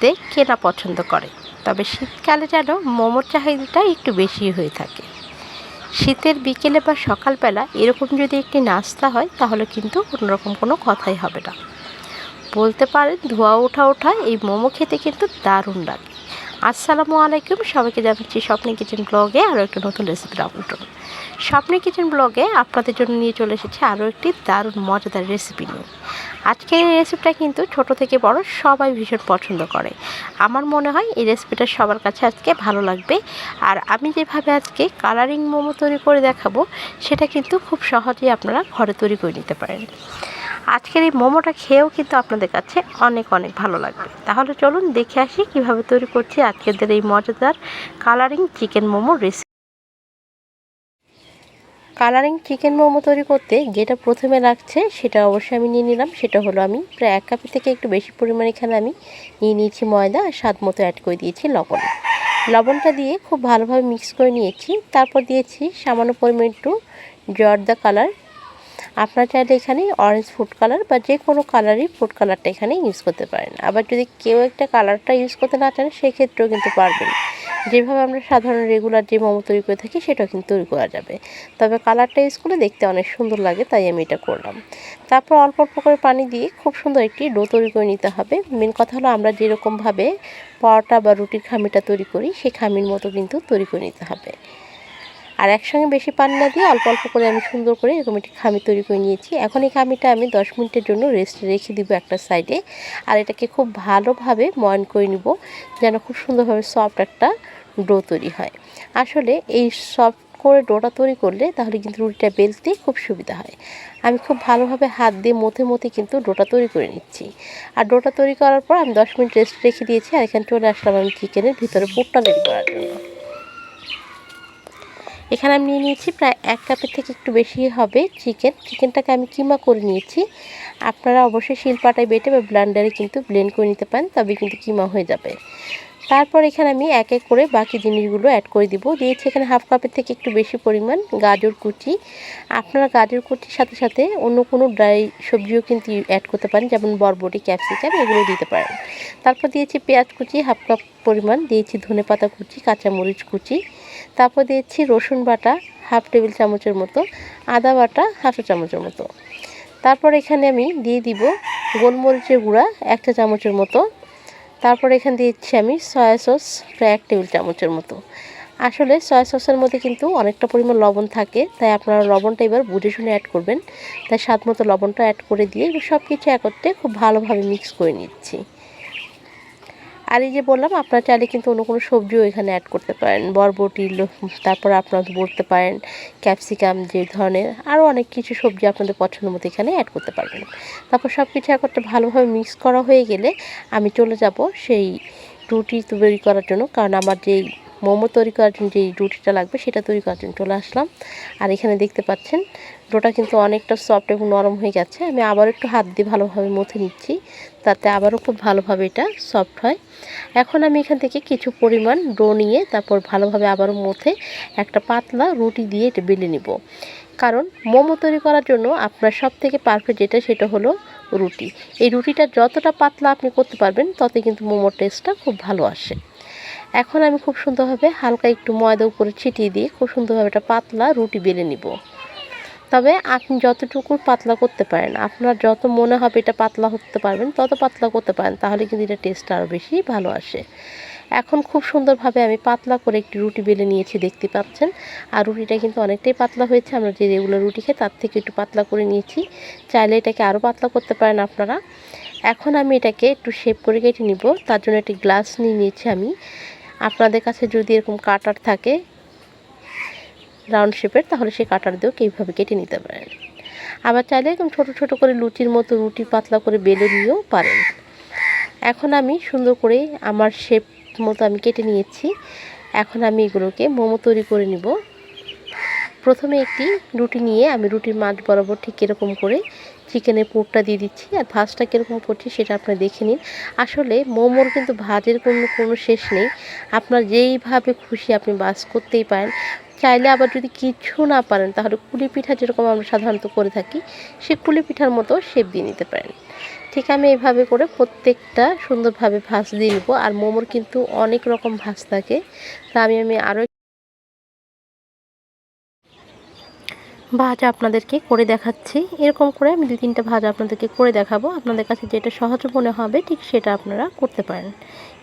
খেতে কেনা পছন্দ করে। তবে শীতকালে যেন মোমোর চাহিদাটা একটু বেশি হয়ে থাকে। শীতের বিকেলে বা সকালবেলা এরকম যদি একটি নাস্তা হয়, তাহলে কিন্তু কোনোরকম কোনো কথাই হবে না। বলতে পারেন, ধোয়া ওঠা ওঠা এই মোমো খেতে কিন্তু দারুণ লাগে। আসসালামু আলাইকুম। সবাইকে জানাচ্ছি স্বপ্নে কিচেন ব্লগে আরও একটা নতুন রেসিপির আমন্ত্রণ স্বপ্নে কিচেন ব্লগে আপনাদের জন্য নিয়ে চলে এসেছি আরও একটি দারুণ, মজাদার রেসিপি নিয়ে। আজকের এই রেসিপিটা কিন্তু ছোট থেকে বড় সবাই ভীষণ পছন্দ করে। আমার মনে হয় এই রেসিপিটা সবার কাছে আজকে ভালো লাগবে। আর আমি যেভাবে আজকে কালারিং মোমো তৈরি করে দেখাবো, সেটা কিন্তু খুব সহজেই আপনারা ঘরে তৈরি করে নিতে পারেন। আজকের এই মোমোটা খেয়েও কিন্তু আপনাদের কাছে অনেক অনেক ভালো লাগবে। তাহলে চলুন দেখে আসি কীভাবে তৈরি করছি আজকেদের এই মজাদার colouring chicken momo recipe colouring chicken momo তৈরি করতে যেটা প্রথমে লাগছে সেটা অবশ্যই আমি নিয়ে নিলাম। সেটা হলো আমি প্রায় এক কাপের থেকে একটু বেশি পরিমাণে এখানে আমি নিয়ে নিয়েছি ময়দা আর স্বাদ মতো অ্যাড করে দিয়েছি লবণ। লবণটা দিয়ে খুব ভালোভাবে মিক্স করে নিয়েছি। তারপর দিয়েছি সামান্য পরিমাণ একটু জর্দা কালার আপনার চাইলে এখানে অরেঞ্জ ফুড কালার বা যে কোনো কালারই ফুড কালারটা এখানে ইউজ করতে পারেন। আবার যদি কেউ একটা কালারটা ইউজ করতে না চান, সেক্ষেত্রেও কিন্তু পারবেন। যেভাবে আমরা সাধারণ রেগুলার যে মোমো তৈরি করে থাকি, সেটাও কিন্তু তৈরি করা যাবে। তবে কালারটা ইউজ করলে দেখতে অনেক সুন্দর লাগে, তাই আমি এটা করলাম। তারপর অল্প অল্প করে পানি দিয়ে খুব সুন্দর একটি ডো তৈরি করে নিতে হবে। মেন কথা হলো আমরা যেরকমভাবে পরোটা বা রুটির খামিটা তৈরি করি, সেই খামির মতো কিন্তু তৈরি করে নিতে হবে। আর একসঙ্গে বেশি পানি না দিয়ে অল্প অল্প করে আমি সুন্দর করে এরকম একটি খামি তৈরি করে নিয়েছি। এখন এই খামিটা আমি দশ মিনিটের জন্য রেস্ট রেখে দিব একটা সাইডে আর এটাকে খুব ভালোভাবে ময়ন করে নিব যেন খুব সুন্দরভাবে সফট একটা ডো তৈরি হয়। আসলে এই সফট করে ডোটা তৈরি করলে তাহলে কিন্তু রুটিটা বেলতে খুব সুবিধা হয়। আমি খুব ভালোভাবে হাত দিয়ে মথে মথে কিন্তু ডোটা তৈরি করে নিচ্ছি। আর ডোটা তৈরি করার পর আমি দশ মিনিট রেস্ট রেখে দিয়েছি আর এখানে চলে আসলাম আমি চিকেনের ভিতরে পুরটা তৈরি করার জন্য। এখানে আমি নিয়ে নিয়েছি প্রায় এক কাপের থেকে একটু বেশি হবে চিকেন। চিকেনটাকে আমি কিমা করে নিয়েছি। আপনারা অবশ্যই শিলপাটায় বেটে বা ব্লান্ডারে কিন্তু ব্লেন্ড করে নিতে পারেন, তবে কিন্তু কিমা হয়ে যাবে। তারপর এখানে আমি এক এক করে বাকি জিনিসগুলো অ্যাড করে দিব। দিয়েছি এখানে হাফ কাপের থেকে একটু বেশি পরিমাণ গাজর কুচি। আপনারা গাজর কুচির সাথে সাথে অন্য কোনো ড্রাই সবজিও কিন্তু অ্যাড করতে পারেন, যেমন বরবটি ক্যাপসিকাম এগুলো দিতে পারেন। তারপর দিয়েছি পেঁয়াজ কুচি হাফ কাপ পরিমাণ। দিয়েছি ধনে পাতা কুচি, কাঁচামরিচ কুচি। তারপর দিয়েছি রসুন বাটা, হাফ টেবিল চামচের মতো, আদা বাটা, হাফ চামচের মতো। তারপর এখানে আমি দিয়ে দিব গোলমরিচের গুঁড়া একটা চামচের মতো। তারপর এখানে দিচ্ছি আমি সয়া সস প্রায় এক টেবিল চামচের মতো। আসলে সয়া সসের মধ্যে কিন্তু অনেকটা পরিমাণ লবণ থাকে, তাই আপনারা লবণটা এবার বুঝে শুনে অ্যাড করবেন। তাই স্বাদ মতো লবণটা অ্যাড করে দিয়ে সব কিছু একত্রে খুব ভালোভাবে মিক্স করে নিচ্ছি। আর এই যে বললাম, আপনার চাইলে কিন্তু অন্য কোনো সবজিও এখানে অ্যাড করতে পারেন। বরবটি তারপর আপনারা বলতে পারেন ক্যাপসিকাম যে ধরনের আরও অনেক কিছু সবজি আপনাদের পছন্দ মতো এখানে অ্যাড করতে পারবেন। তারপর সব কিছু একত্রে ভালোভাবে মিক্স করা হয়ে গেলে আমি চলে যাব সেই রুটি তৈরি করার জন্য, কারণ আমার যেই মোমো তৈরি করার জন্য যেই রুটিটা লাগবে সেটা তৈরি করার জন্য চলে আসলাম। আর এখানে দেখতে পাচ্ছেন, ডোটা কিন্তু অনেকটা সফট এবং নরম হয়ে গেছে আমি আবার একটু হাত দিয়ে ভালোভাবে মথে নিচ্ছি, তাতে আবারও খুব ভালোভাবে এটা সফট হয়। এখন আমি এখান থেকে কিছু পরিমাণ ডো নিয়ে তারপর ভালোভাবে আবারও মথে একটা পাতলা রুটি দিয়ে এটা বেলে নিব। কারণ মোমো তৈরি করার জন্য আপনার সব থেকে পারফেক্ট যেটা সেটা হলো রুটি। এই রুটিটা যতটা পাতলা আপনি করতে পারবেন, ততই কিন্তু মোমোর টেস্টটা খুব ভালো আসে। এখন আমি খুব সুন্দরভাবে হালকা একটু ময়দা উপরে ছিটিয়ে দিয়ে খুব সুন্দরভাবে একটা পাতলা রুটি বেলে নিব। তবে আপনি যতটুকু পাতলা করতে পারেন, আপনার যত মনে হবে এটা পাতলা হতে পারবেন, তত পাতলা করতে পারেন, তাহলে কিন্তু এটা টেস্ট আরও বেশি ভালো আসে। এখন খুব সুন্দরভাবে আমি পাতলা করে একটি রুটি বেলে নিয়েছি, দেখতে পাচ্ছেন? আর রুটিটা কিন্তু অনেকটাই পাতলা হয়েছে, আমরা যে রেগুলার রুটি খাই তার থেকে একটু পাতলা করে নিয়েছি। চাইলে এটাকে আরও পাতলা করতে পারেন আপনারা। এখন আমি এটাকে একটু শেপ করে কেটে নিব, তার জন্য একটি গ্লাস নিয়ে নিয়েছি আমি। আপনাদের কাছে যদি এরকম কাটার থাকে রাউন্ড শেপের তাহলে সেই কাটার দিয়েও এইভাবে কেটে নিতে পারেন? আবার চাইলে এরকম ছোটো ছোটো করে লুচির মতো রুটি পাতলা করে বেলে নিয়েও পারেন। এখন আমি সুন্দর করে আমার শেপ মতো আমি কেটে নিয়েছি। এখন আমি এগুলোকে মোমো তৈরি করে নিব। প্রথমে একটি রুটি নিয়ে আমি রুটির মাছ বরাবর ঠিক এরকম করে চিকেনের পুরটা দিয়ে দিচ্ছি আর ভাজটা কীরকম করছি সেটা আপনারা দেখে নিন। আসলে মোমোর কিন্তু ভাজের কোনো কোনো শেষ নেই। আপনার যেইভাবে খুশি আপনি বাস করতেই পারেন। চাইলে আবার যদি কিছু না পারেন তাহলে কুলি পিঠা যেরকম আমরা সাধারণত করে থাকি, সে কুলি পিঠার মতো শেপ দিয়ে নিতে পারেন। ঠিক আমি এইভাবে করে প্রত্যেকটা সুন্দরভাবে ভাজ দিয়ে নিব। আর মোমোর কিন্তু অনেক রকম ভাজ থাকে। তা আমি আমি আরও ভাজা আপনাদেরকে করে দেখাচ্ছি। এরকম করে আমি দুই তিনটা ভাজা আপনাদেরকে করে দেখাবো। আপনাদের কাছে যেটা সহজ মনে হবে, ঠিক সেটা আপনারা করতে পারেন।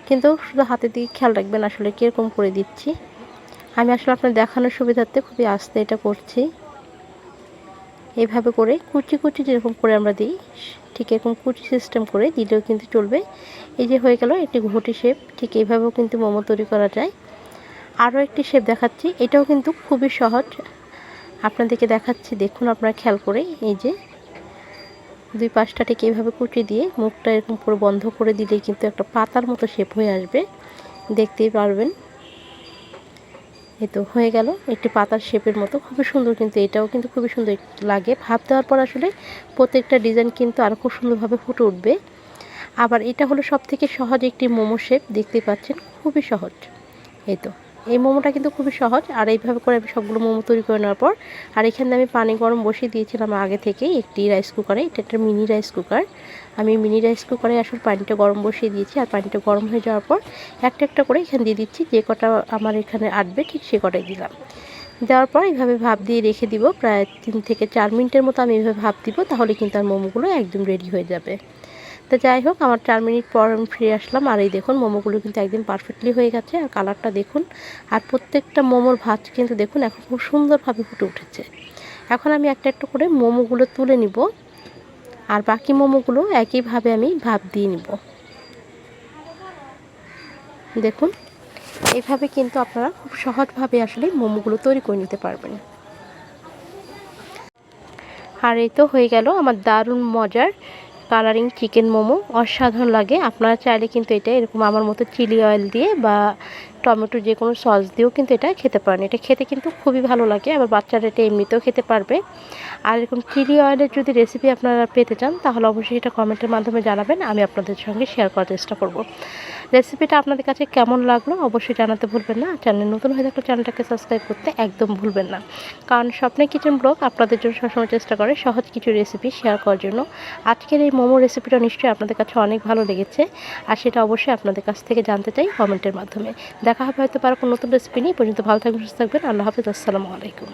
কিন্তু শুধু হাতের দিকে খেয়াল রাখবেন আসলে কীরকম করে দিচ্ছি। আমি আসলে আপনার দেখানোর সুবিধার্থে খুবই আস্তে এটা করছি। এইভাবে করে কুচি কুচি যেরকম করে আমরা দিই, ঠিক এরকম কুচি সিস্টেম করে দিলেও কিন্তু চলবে। এই যে হয়ে গেল একটি ঘটি শেপ ঠিক এইভাবেও কিন্তু মোমো তৈরি করা যায়। আরও একটি শেপ দেখাচ্ছি, এটাও কিন্তু খুবই সহজ। আপনাদেরকে দেখাচ্ছি, দেখুন আপনারা খেয়াল করে এই যে দুই পাশটা ঠিক এইভাবে কুচি দিয়ে মুখটা এরকম পুরো বন্ধ করে দিলেই কিন্তু একটা পাতার মতো শেপ হয়ে আসবে। দেখতেই পারবেন। এ তো হয়ে গেল, একটি পাতার শেপের মতো। খুবই সুন্দর কিন্তু এটাও কিন্তু খুবই সুন্দর লাগে। ভাব দেওয়ার পর আসলে প্রত্যেকটা ডিজাইন কিন্তু আরও খুব সুন্দরভাবে ফুটে উঠবে। আবার এটা হলো সব থেকে সহজ একটি মোমো শেপ দেখতে পাচ্ছেন, খুবই সহজ। এই তো। এই মোমোটা কিন্তু খুবই সহজ, আর এইভাবে করে আমি সবগুলো মোমো তৈরি করে নেওয়ার পর, আর এখানে আমি পানি গরম বসিয়ে দিয়েছিলাম আগে থেকেই একটি রাইস কুকারে এটা একটা মিনি রাইস কুকার আমি মিনি রাইস কুকারে আসলে পানিটা গরম বসিয়ে দিয়েছি, আর পানিটা গরম হয়ে যাওয়ার পর একটা একটা করে এখানে দিয়ে দিচ্ছি, যে কটা আমার এখানে আটবে ঠিক সে কটাই দিলাম। দেওয়ার পর এইভাবে ভাপ দিয়ে রেখে দিব, প্রায় তিন থেকে চার মিনিটের মতো আমি এইভাবে ভাপ দিব, তাহলে কিন্তু আর মোমোগুলো একদম রেডি হয়ে যাবে। তো যাই হোক, আমার চার মিনিট পর আমি ফিরে আসলাম। আর এই দেখুন, মোমোগুলো কিন্তু একদম পারফেক্টলি হয়ে গেছে। আর কালারটা দেখুন, আর প্রত্যেকটা মোমোর ভাত কিন্তু দেখুন, এখন খুব সুন্দরভাবে ফুটে উঠেছে। এখন আমি একটা একটা করে মোমোগুলো তুলে নিব। আর বাকি মোমোগুলো একইভাবে আমি ভাপ দিয়ে নিব। দেখুন এভাবে কিন্তু আপনারা খুব সহজভাবে আসলে মোমোগুলো তৈরি করে নিতে পারবেন। আর এই তো হয়ে গেল আমার দারুণ মজার কালারিং চিকেন মোমো অসাধারণ লাগে। আপনারা চাইলে কিন্তু এটা এরকম আমার মতো চিলি অয়েল দিয়ে বা টমেটো যে কোনো সস দিয়েও কিন্তু এটা খেতে পারেন। এটা খেতে কিন্তু খুবই ভালো লাগে। আবার বাচ্চারা এটা এমনিতেও খেতে পারবে। আর এরকম চিলি অয়েলের যদি রেসিপি আপনারা পেতে চান, তাহলে অবশ্যই এটা কমেন্টের মাধ্যমে জানাবেন। আমি আপনাদের সঙ্গে শেয়ার করার চেষ্টা করব। রেসিপিটা আপনাদের কাছে কেমন লাগল অবশ্যই জানাতে ভুলবেন না। চ্যানেল নতুন হয়ে থাকলে চ্যানেলটাকে সাবস্ক্রাইব করতে একদম ভুলবেন না। কারণ স্বপ্নে কিচেন ব্লগ আপনাদের জন্য সবসময় চেষ্টা করে সহজ কিছু রেসিপি শেয়ার করার জন্য। আজকের এই মোমো রেসিপিটা নিশ্চয়ই আপনাদের কাছে অনেক ভালো লেগেছে। আর সেটা অবশ্যই আপনাদের কাছ থেকে জানতে চাই কমেন্টের মাধ্যমে। দেখা হবে হয়তো পারো কোনো নতুন রেসিপি নিয়ে। পর্যন্ত ভালো থাকবেন, সুস্থ থাকবেন। আল্লাহ হাফিজ। আসসালামু আলাইকুম।